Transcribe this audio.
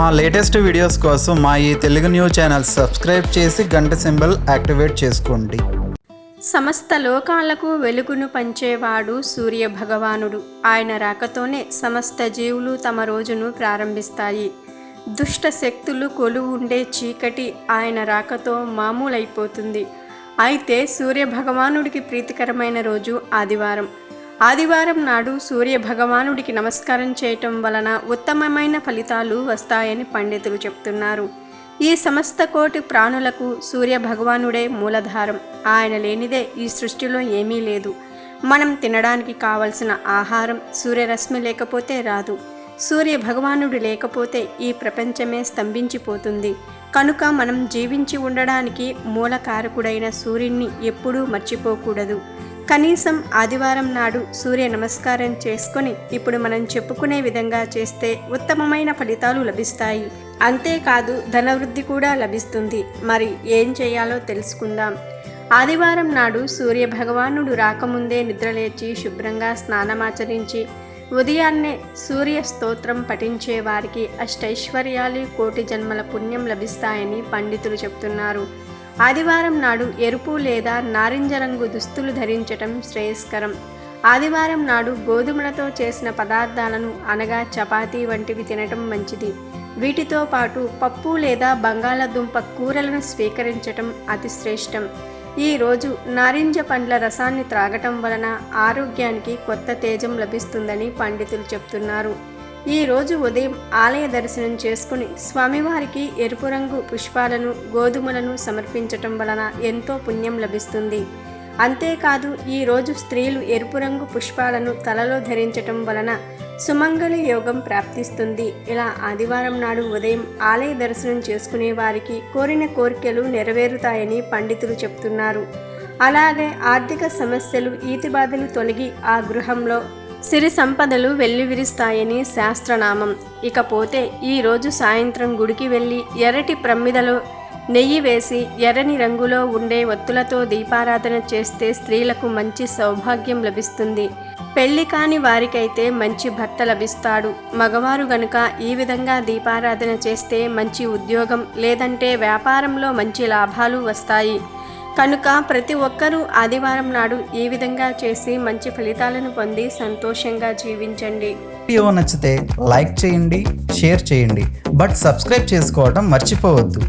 మా latest videos కోసం మా ఈ తెలుగు న్యూస్ ఛానల్ సబ్స్క్రైబ్ చేసి గంట సింబల్ యాక్టివేట్ చేసుకోండి. సమస్త లోకాలకు వెలుగును పంచేవాడు సూర్య భగవానుడు. ఆయన రాకతోనే సమస్త జీవులు తమ రోజును ప్రారంభిస్తాయి. దుష్ట శక్తులు కొలువు ఉండే చీకటి ఆయన రాకతో మామూలైపోతుంది. అయితే సూర్య భగవానుడికి ప్రీతికరమైన రోజు ఆదివారం. ఆదివారం నాడు సూర్య భగవానుడికి నమస్కారం చేయటం వలన ఉత్తమమైన ఫలితాలు వస్తాయని పండితులు చెప్తున్నారు. ఈ సమస్త కోటి ప్రాణులకు సూర్య భగవానుడే మూలధారం. ఆయన లేనిదే ఈ సృష్టిలో ఏమీ లేదు. మనం తినడానికి కావలసిన ఆహారం సూర్యరశ్మి లేకపోతే రాదు. సూర్య భగవానుడు లేకపోతే ఈ ప్రపంచమే స్తంభించిపోతుంది. కనుక మనం జీవించి ఉండడానికి మూలకారకుడైన సూర్యుణ్ణి ఎప్పుడూ మర్చిపోకూడదు. కనీసం ఆదివారం నాడు సూర్య నమస్కారం చేసుకొని ఇప్పుడు మనం చెప్పుకునే విధంగా చేస్తే ఉత్తమమైన ఫలితాలు లభిస్తాయి. అంతేకాదు ధనవృద్ధి కూడా లభిస్తుంది. మరి ఏం చేయాలో తెలుసుకుందాం. ఆదివారం నాడు సూర్య భగవానుడు రాకముందే నిద్రలేచి శుభ్రంగా స్నానమాచరించి ఉదయాన్నే సూర్య స్తోత్రం పఠించే వారికి అష్టైశ్వర్యాలు కోటి జన్మల పుణ్యం లభిస్తాయని పండితులు చెప్తున్నారు. ఆదివారం నాడు ఎరుపు లేదా నారింజ రంగు దుస్తులు ధరించటం శ్రేయస్కరం. ఆదివారం నాడు గోధుమలతో చేసిన పదార్థాలను అనగా చపాతీ వంటివి తినటం మంచిది. వీటితో పాటు పప్పు లేదా బంగాళదుంప కూరలను స్వీకరించటం అతి శ్రేష్టం ఈ రోజు నారింజ పండ్ల రసాన్ని త్రాగటం వలన ఆరోగ్యానికి కొత్త తేజం లభిస్తుందని పండితులు చెప్తున్నారు. ఈ రోజు ఉదయం ఆలయ దర్శనం చేసుకుని స్వామివారికి ఎరుపు రంగు పుష్పాలను గోధుమలను సమర్పించటం వలన ఎంతో పుణ్యం లభిస్తుంది. అంతేకాదు ఈరోజు స్త్రీలు ఎరుపు రంగు పుష్పాలను తలలో ధరించటం వలన సుమంగళ యోగం ప్రాప్తిస్తుంది. ఇలా ఆదివారం నాడు ఉదయం ఆలయ దర్శనం చేసుకునే వారికి కోరిన కోరికలు నెరవేరుతాయని పండితులు చెప్తున్నారు. అలాగే ఆర్థిక సమస్యలు ఈతిబాధలు తొలగి ఆ గృహంలో సిరి సంపదలు వెల్లివిరుస్తాయని శాస్త్రనామం. ఇకపోతే ఈరోజు సాయంత్రం గుడికి వెళ్ళి ఎర్రటి ప్రమ్మిదలో నెయ్యి వేసి ఎర్రని రంగులో ఉండే ఒత్తులతో దీపారాధన చేస్తే స్త్రీలకు మంచి సౌభాగ్యం లభిస్తుంది. పెళ్ళి కాని వారికైతే మంచి భర్త లభిస్తాడు. మగవారు గనుక ఈ విధంగా దీపారాధన చేస్తే మంచి ఉద్యోగం లేదంటే వ్యాపారంలో మంచి లాభాలు వస్తాయి. కనుక ప్రతి ఒక్కరూ ఆదివారం నాడు ఈ విధంగా చేసి మంచి ఫలితాలను పొంది సంతోషంగా జీవించండి. వీడియో నచ్చితే లైక్ చేయండి షేర్ చేయండి. బట్ సబ్స్క్రైబ్ చేసుకోవడం మర్చిపోవద్దు.